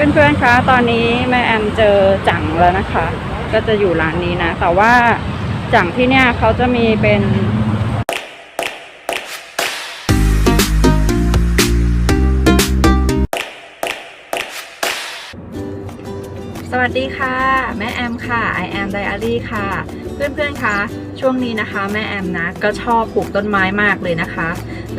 เพื่อนๆ คะ ตอนนี้แม่แอมเจอจังแล้วนะคะ ก็จะอยู่ร้านนี้นะ แต่ว่าจังที่เนี่ยเขาจะมีเป็นสวัสดีค่ะ แม่แอมค่ะ I am Diary ค่ะ เพื่อนๆคะช่วงนี้นะคะ แม่แอมนะก็ชอบปลูกต้นไม้มากเลยนะคะ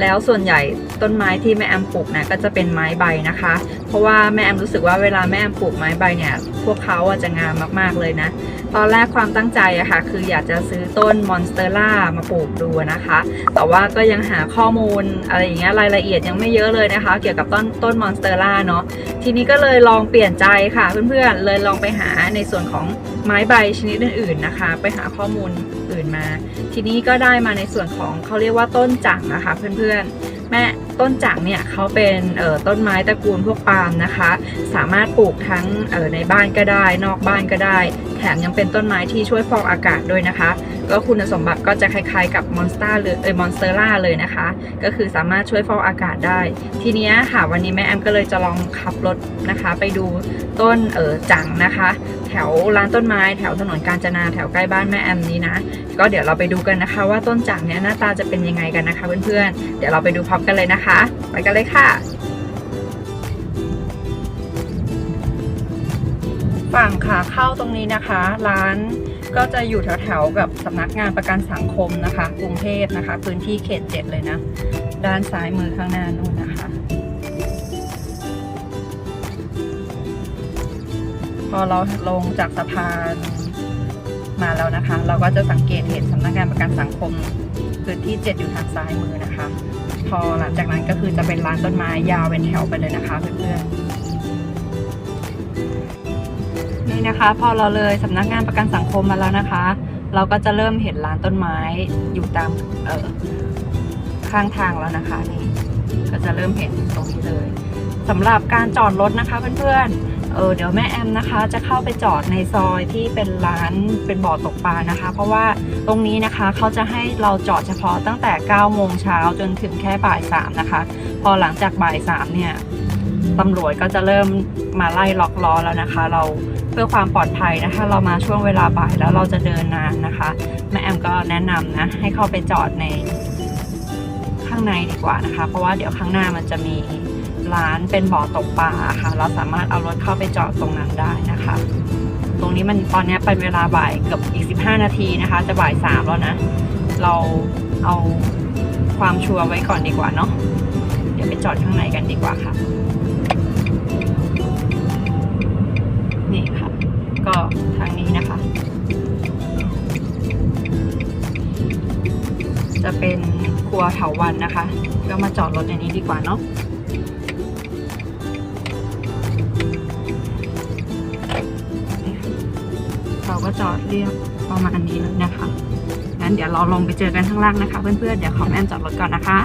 แล้วส่วนใหญ่ต้นไม้ที่แม่แอมปลูกนะก็จะเป็นไม้ใบนะคะ เพราะว่าแม่แอมรู้สึกว่าเวลาแม่แอมปลูกไม้ใบเนี่ย พวกเขาจะงามมากๆเลยนะ ตอนแรกความตั้งใจอะค่ะ คืออยากจะซื้อต้นมอนสเตอร่ามาปลูกดูนะคะ แต่ว่าก็ยังหาข้อมูลอะไรอย่างเงี้ยรายละเอียดยังไม่เยอะเลยนะคะ เกี่ยวกับต้นต้นมอนสเตอร่าเนาะทีนี้ก็เลยลองเปลี่ยนใจค่ะเพื่อนๆเลยลองไปหาในส่วนของ ไม้ใบชนิดอื่นๆนะคะ ไปหาข้อมูลอื่นมา ทีนี้ก็ได้มาในส่วนของเขาเรียกว่าต้นจังนะคะเพื่อนๆ แม่ต้นจังเนี่ยเขาเป็นออต้นไม้ตระกูลพวกปาล์มนะคะ สามารถปลูกทั้งออในบ้านก็ได้ นอกบ้านก็ได้ แถมยังเป็นต้นไม้ที่ช่วยฟอกอากาศด้วยนะคะ ก็คุณสมบัติก็จะคล้ายๆกับมอนสเตอร์เลยเออมอนสเตอร่าเลยนะคะ ก็คือสามารถช่วยฟอกอากาศได้ ทีนี้ค่ะวันนี้แม่แอมก็เลยจะลองขับรถนะคะ ไปดูต้นเออจังนะคะ แถวร้านต้นไม้แถวถนนกาญจนาแถวใกล้บ้านแม่แอมนี้นะ ก็เดี๋ยวเราไปดูกันนะคะ ว่าต้นจังเนี้ยหน้าตาจะเป็นยังไงกันนะคะเพื่อนๆ เดี๋ยวเราไปดูพร้อมกันเลยนะคะ ไปกันเลยค่ะ ฝั่งขาเข้าตรงนี้นะคะ ร้านก็จะอยู่แถวๆกับสำนักงานประกันสังคมนะคะกรุงเทพนะคะ พื้นที่เขตเจ็ดเลยนะ ด้านซ้ายมือข้างหน้านู่นนะคะ พอเราลงจากสะพานมาแล้วนะคะ เราก็จะสังเกตเห็นสำนักงานประกันสังคมพื้นที่เจ็ดอยู่ทางซ้ายมือนะคะ พอหลังจากนั้นก็คือจะเป็นร้านต้นไม้ยาวเป็นแถวไปเลยนะคะเพื่อนๆนี่นะคะ พอเราเลยสำนักงานประกันสังคมมาแล้วนะคะ เราก็จะเริ่มเห็นร้านต้นไม้อยู่ตามเออข้างทางแล้วนะคะนี่ก็จะเริ่มเห็นตรงนี้เลยสำหรับการจอดรถนะคะเพื่อนๆ เออเดี๋ยวแม่แอมนะคะ จะเข้าไปจอดในซอยที่เป็นร้านเป็นบ่อตกปลานะคะ เพราะว่าตรงนี้นะคะเขาจะให้เราจอดเฉพาะตั้งแต่9โมงเช้าจนถึงแค่บ่าย3นะคะ พอหลังจากบ่าย3เนี่ยตำรวจก็จะเริ่มมาไล่ล็อกล้อแล้วนะคะ เราเพื่อความปลอดภัยนะคะเรามาช่วงเวลาบ่ายแล้วเราจะเดินนานนะคะแม่แอมก็แนะนำนะให้เข้าไปจอดในข้างในดีกว่านะคะ เพราะว่าเดี๋ยวข้างหน้ามันจะมี ร้านเป็นบ่อตกปลาค่ะ เราสามารถเอารถเข้าไปจอดตรงนั้นได้นะคะ ตรงนี้มันตอนนี้เป็นเวลาบ่ายเกือบอีก 15 นาทีนะคะ จะบ่ายสามแล้วนะ เราเอาความชัวร์ไว้ก่อนดีกว่าเนาะเดี๋ยวไปจอดข้างในกันดีกว่าค่ะ นี่ค่ะ ก็ทางนี้นะคะ จะเป็นครัวเถาวันนะคะ ก็มาจอดรถในนี้ดีกว่าเนาะ ก็จอดเรียบประมาณนี้เลยนะคะงั้นเดี๋ยวเราลงไปเจอกันข้างล่างนะคะ เพื่อนๆเดี๋ยวขอแม่แอมจอดรถก่อนนะคะ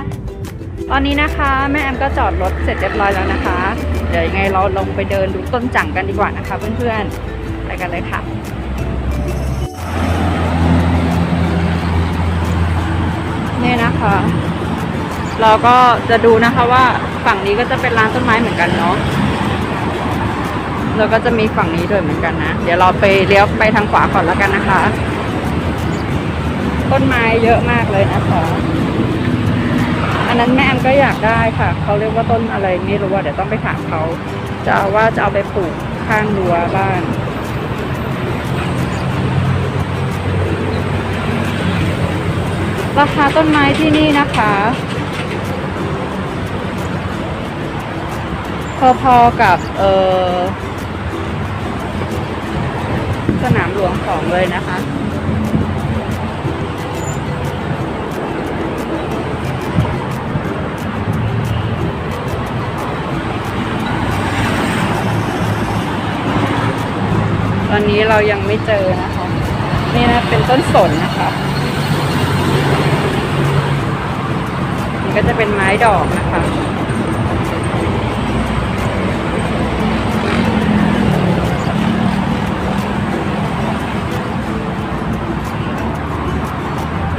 ตอนนี้นะคะแม่แอมก็จอดรถเสร็จเรียบร้อยแล้วนะคะ เดี๋ยวยังไงเราลงไปเดินดูต้นจังกันดีกว่านะคะ เพื่อนๆไปกันเลยค่ะนี่นะคะ เราก็จะดูนะคะว่าฝั่งนี้ก็จะเป็นร้านต้นไม้เหมือนกันเนาะ แล้วก็จะมีฝั่งนี้ด้วยเหมือนกันนะ เดี๋ยวเราไปเลี้ยวไปทางขวาก่อนแล้วกันนะคะ ต้นไม้เยอะมากเลยนะคะอันนั้นแม่แอมก็อยากได้ค่ะ เขาเรียกว่าต้นอะไรไม่รู้ว่าเดี๋ยวต้องไปถามเขาจะเอาว่าจะเอาไปปลูกข้างรั้วบ้านราคาต้นไม้ที่นี่นะคะ พอๆกับเออ สนามหลวงของเลยนะคะ ตอนนี้เรายังไม่เจอนะคะ นี่นะเป็นต้นสนนะคะนี่ก็จะเป็นไม้ดอกนะคะ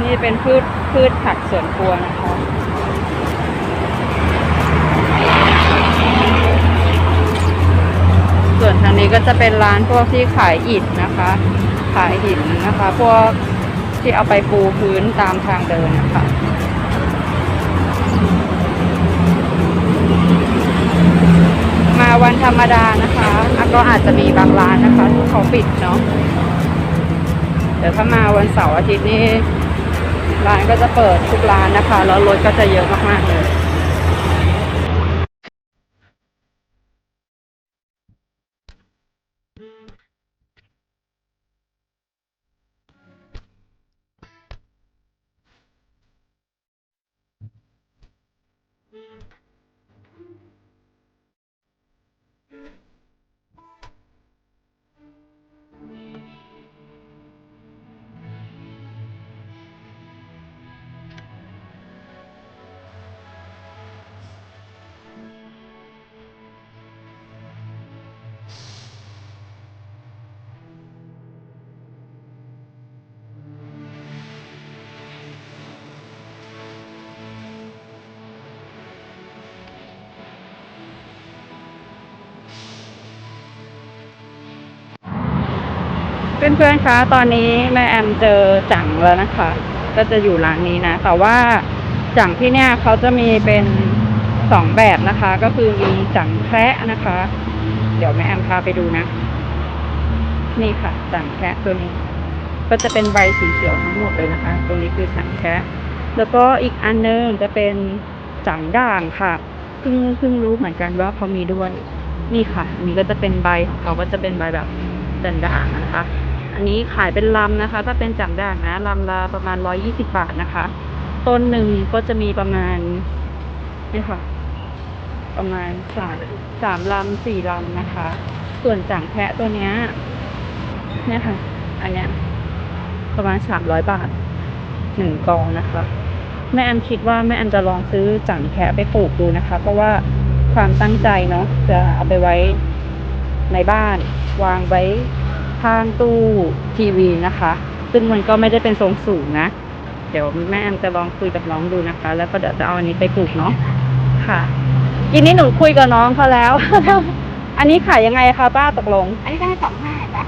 นี่เป็นพืชพืชผักสวนครัวนะคะส่วนทางนี้ก็จะเป็นร้านพวกที่ขายอิฐนะคะ ขายหินนะคะ พวกที่เอาไปปูพื้นตามทางเดินนะคะมาวันธรรมดานะคะอะก็อาจจะมีบางร้านนะคะที่เขาปิดเนาะเดี๋ยวถ้ามาวันเสาร์อาทิตย์นี่ ร้านก็จะเปิดทุกร้านนะคะ แล้วรถก็จะเยอะมากๆเลย เพื่อนๆคะตอนนี้แม่แอมเจอจังแล้วนะคะ ก็จะอยู่ร้านนี้นะ แต่ว่าจังที่เนี่ยเขาจะมีเป็นสองแบบนะคะ ก็คือมีจังแคระนะคะ เดี๋ยวแม่แอมพาไปดูนะ นี่ค่ะ จังแคระตัวนี้ ก็จะเป็นใบสีเขียวทั้งหมดเลยนะคะ ตรงนี้คือจังแคระแล้วก็อีกอันนึงจะเป็นจังด่างค่ะเพิ่งเพิ่งรู้เหมือนกันว่าเขามีด้วยนี่ค่ะนนี้ก็จะเป็นใบของเขาก็จะเป็นใบแบบด่างนะคะ อันนี้ขายเป็นลำนะคะ ถ้าเป็นจังด่างนะลำละประมาณร้อยี่สิบาทนะคะ ต้นหนึ่งก็จะมีประมาณนี่ค่ะ ประมาณสามสามลำสี่ลำนะคะ ส่วนจังแพะตัวเนี้ยเนี่ยค่ะ อันเนี้ย ประมาณสามร้อยบาทหนึ่งกองนะคะแม่แอมคิดว่าแม่แอมจะลองซื้อจังแคะไปปลูกดูนะคะ เพราะว่าความตั้งใจเนาะจะเอาไปไว้ในบ้าน วางไว้ ข้างตู้ทีวีนะคะ ซึ่งมันก็ไม่ได้เป็นทรงสูงนะ เดี๋ยวแม่แอมจะลองคุยกับน้องดูนะคะ แล้วก็เดี๋ยวจะเอาอันนี้ไปปลูกเนาะค่ะทีนี้หนูคุยกับน้องเขาแล้ว อันนี้ขายยังไงคะป้าตกลง อันนี้ได้สองห้าจ้ะ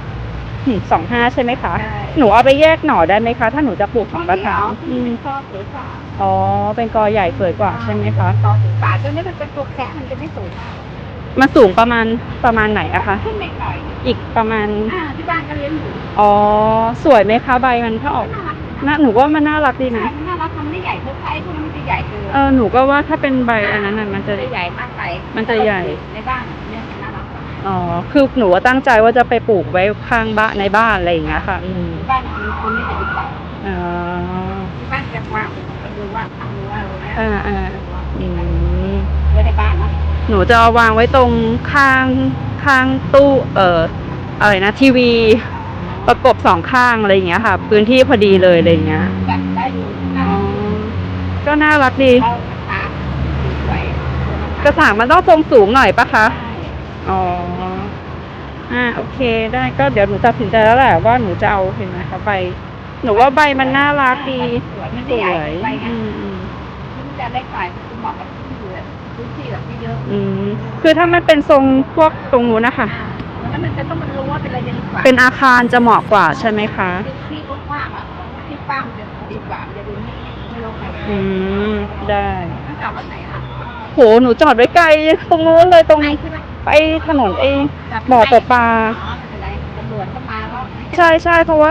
สองห้าใช่ไหมคะใช่หนูเอาไปแยกหน่อได้ไหมคะ ถ้าหนูจะปลูกของกระถางอืมชอบสวยกว่าอ๋อ เป็นกอใหญ่สวยกว่าใช่ไหมคะต่อถึงป่าตัวนี้มันเป็นตัวแคะมันจะไม่สูงมาก มันสูงประมาณประมาณไหนอะคะ ขึ้นเล็กหน่อยอีกประมาณ อ่าที่บ้านก็เลี้ยงหมูอ๋อ สวยไหมคะใบมันถ้าออกน่ารักน่าหนูว่ามันน่ารักดีใช่นะ มันน่ารักมันไม่ใหญ่เท่าไอ้พวกนั้นมันจะใหญ่เกินเออ หนูก็ว่าถ้าเป็นใบอันนั้นน่ะมันจะ จะใหญ่มากไปมันจะใหญ่ ในบ้านเนี่ยน่ารักกว่าอ๋อ คือหนูว่าตั้งใจว่าจะไปปลูกไว้ข้างบ้านในบ้านอะไรอย่างเงี้ยค่ะ อืมที่บ้านมีคนไม่จะดีกว่าอ๋อ ที่บ้านจะว่าดูว่าทำดูว่าอะไรอ่าอ่า อืม ไว้ในบ้านนะ หนูจะเอาวางไว้ตรงข้างข้างตู้เอ่ออะไรนะทีวีประกบสองข้างอะไรอย่างเงี้ยค่ะ พื้นที่พอดีเลยอะไรอย่างเงี้ยแบบได้อยู่น่าอ๋อรักก็น่ารักดีเข้าตาสวยกระถางมันต้องทรงสูงหน่อยปะคะใช่อ๋อ อ่า โอเค ได้ก็เดี๋ยวหนูตัดสินใจแล้วแหละว่าหนูจะเอาเห็นไหมคะใบ หนูว่าใบมันน่ารักดี สวยมันสไม่ใหญ่วยไปไงอืมอืม มันจะเล็กหน่อยมันเหมาะกับที่อยู่แบบพื้นที่แบบไม่ เยอะอืมคือถ้ามันเป็นทรงพวกตรงนู้นนะคะแล้วมันจะต้องมันรู้ว่าเป็นอะไรจะดีกว่าเป็นอาคารจะเหมาะกว่าใช่ไหมคะที่กว้างๆอะที่กว้างจะดีกว่ามันจะดูไม่ไม่รกไงอืมได้ต้องกลับวันไหนอะโหหนูจอดไว้ไกลตรงนู้นเลยตรงไปใช่ไหมไปถนนเองบ่อตกปลาอ๋อไม่เป็นไรตำรวจก็มาแล้วใช่ใช่เพราะว่า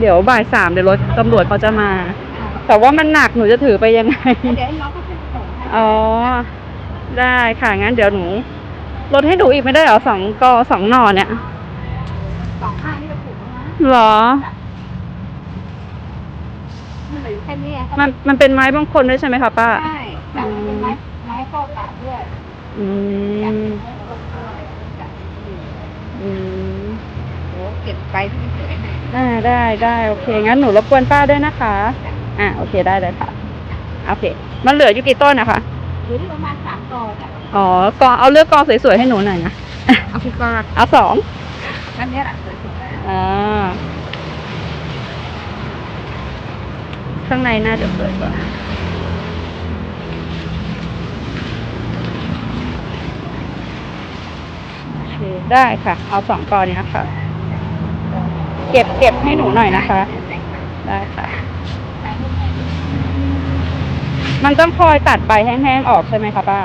เดี๋ยวบ่ายสามเดี๋ยวรถตำรวจเขาจะมา แต่ว่ามันหนักหนูจะถือไปยังไงเดี๋ยวน้องก็จะส่งให้อ๋อ ได้ค่ะ งั้นเดี๋ยวหนูลดให้หนูอีกไม่ได้เหรอสองกอสองหน่อเนี่ยสองข้างนี่ก็ถูกแล้วนะเหรอ มันเหลือแค่นี้มันมันเป็นไม้บางคนด้วยใช่ไหมคะป้า ใช่แต่มันเป็นไม้ไม้ข้อตากด้วยอืมอืมโอ้เก็บไปที่เฉยได้ได้ได้โอเค งั้นหนูรบกวนป้าด้วยนะคะ อะโอเคได้เลยค่ะ โอเค มันเหลืออยู่กี่ต้นนะคะ หรือประมาณสามกอจ้ะอ๋อกอเอาเลือกกอสวยๆให้หนูหน่อยนะเอาพี่กอเอาสองนั่นเนี้ยแหละสวยสุดแล้วอ่าข้างในน่าจะสวยกว่าโอเคได้ค่ะ เอาสองกอนี้ค่ะเก็บเก็บให้หนูหน่อยนะคะ ได้ค่ะ มันต้องคอยตัดใบแห้งๆออกใช่ไหมคะป้า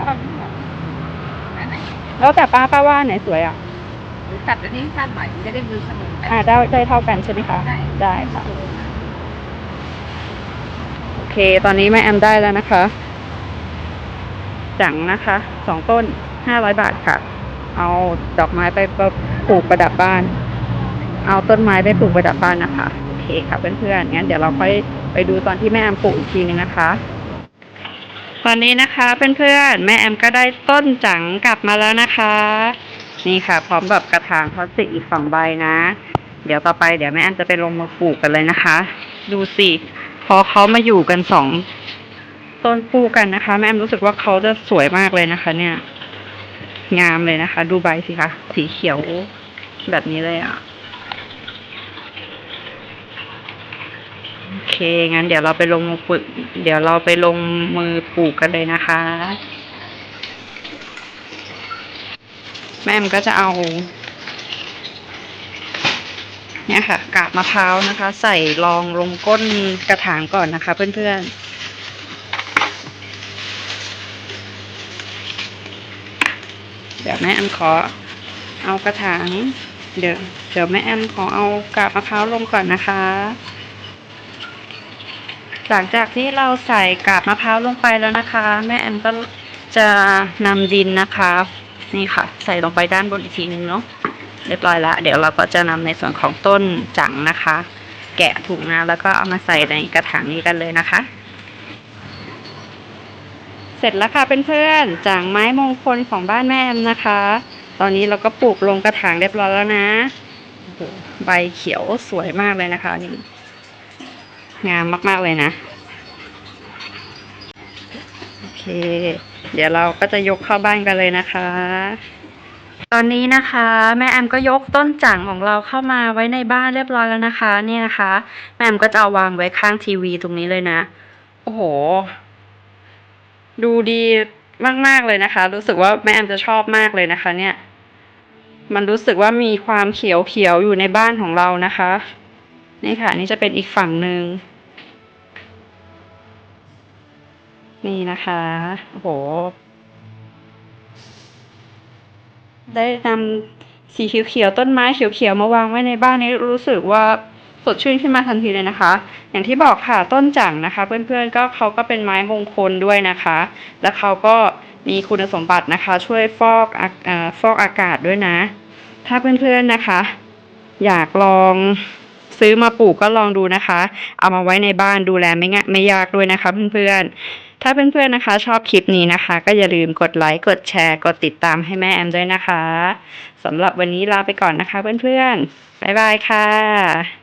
แล้วแต่ป้าป้าว่าไหนสวยอะหรือตัดอันนี้สั้นหน่อยจะได้มือเสมอกันอ่าได้ได้เท่ากันใช่ไหมคะได้ได้ค่ะ โอเค ตอนนี้แม่แอมได้แล้วนะคะ จังนะคะ สองต้นห้าร้อยบาทค่ะ เอาดอกไม้ไปปลูกประดับบ้าน เอาต้นไม้ไปปลูกประดับบ้านนะคะ โอเคค่ะเพื่อนๆ งั้นเดี๋ยวเราค่อยไปดูตอนที่แม่แอมปลูกอีกทีนึงนะคะ ตอนนี้นะคะเพื่อนๆแม่แอมก็ได้ต้นจังกลับมาแล้วนะคะ นี่ค่ะ พร้อมแบบกระถางพลาสติกอีกสองใบนะ เดี๋ยวต่อไปเดี๋ยวแม่แอมจะไปลงมาปลูกกันเลยนะคะ ดูสิพอเขามาอยู่กันสองต้นปลูกกันนะคะ แม่แอมรู้สึกว่าเขาจะสวยมากเลยนะคะ เนี่ย งามเลยนะคะ ดูใบสิคะสีเขียวแบบนี้เลยอะ เค งั้นเดี๋ยวเราไปลงมือปลูกเดี๋ยวเราไปลงมือปลูกกันเลยนะคะ แม่มก็จะเอา เนี่ยค่ะ กาบมะพร้าวนะคะ ใส่รองลงก้นกระถางก่อนนะคะ เพื่อนๆเดี๋ยวแม่แอมขอเอากระถาง เดี๋ยวเดี๋ยวแม่แอมขอเอากาบมะพร้าวลงก่อนนะคะ หลังจากที่เราใส่กาบมะพร้าวลงไปแล้วนะคะ แม่แอมก็จะนำดินนะคะ นี่ค่ะ ใส่ลงไปด้านบนอีกทีนึงเนาะเรียบร้อยแล้วเดี๋ยวเราก็จะนำในส่วนของต้นจังนะคะ แกะถุงนะแล้วก็เอามาใส่ในกระถางนี้กันเลยนะคะ เสร็จแล้วค่ะเพื่อนๆจังไม้มงคลของบ้านแม่แอมนะคะ ตอนนี้เราก็ปลูกลงกระถางเรียบร้อยแล้วนะใบเขียวสวยมากเลยนะคะนี่ งามมาก ๆ เลยนะ โอเค เดี๋ยวเราก็จะยกเข้าบ้านกันเลยนะคะ ตอนนี้นะคะ แม่แอมก็ยกต้นจังของเราเข้ามาไว้ในบ้านเรียบร้อยแล้วนะคะ เนี่ยนะคะ แม่แอมก็จะเอาวางไว้ข้างทีวีตรงนี้เลยนะ โอ้โห ดูดีมาก ๆ เลยนะคะ รู้สึกว่าแม่แอมจะชอบมากเลยนะคะ เนี่ย มันรู้สึกว่ามีความเขียวๆอยู่ในบ้านของเรานะคะ นี่ค่ะ นี่จะเป็นอีกฝั่งหนึ่ง นี่นะคะโห ได้นำสีเขียวๆต้นไม้เขียวๆมาวางไว้ในบ้านนี้รู้สึกว่าสดชื่นขึ้นมาทันทีเลยนะคะ อย่างที่บอกค่ะต้นจังนะคะ เพื่อนๆก็เขาก็เป็นไม้มงคลด้วยนะคะ แล้วเขาก็มีคุณสมบัตินะคะ ช่วยฟอกอฟอกอากาศด้วยนะ ถ้าเพื่อนๆนะคะ อยากลองซื้อมาปลูกก็ลองดูนะคะ เอามาไว้ในบ้านดูแลไม่ง่ายไม่ยากด้วยนะคะเพื่อนๆ ถ้าเพื่อนๆนะคะ ชอบคลิปนี้นะคะ ก็อย่าลืมกดไลค์ กดแชร์ กดติดตามให้แม่แอมด้วยนะคะสำหรับวันนี้ลาไปก่อนนะคะเพื่อนๆ บ๊ายบายค่ะ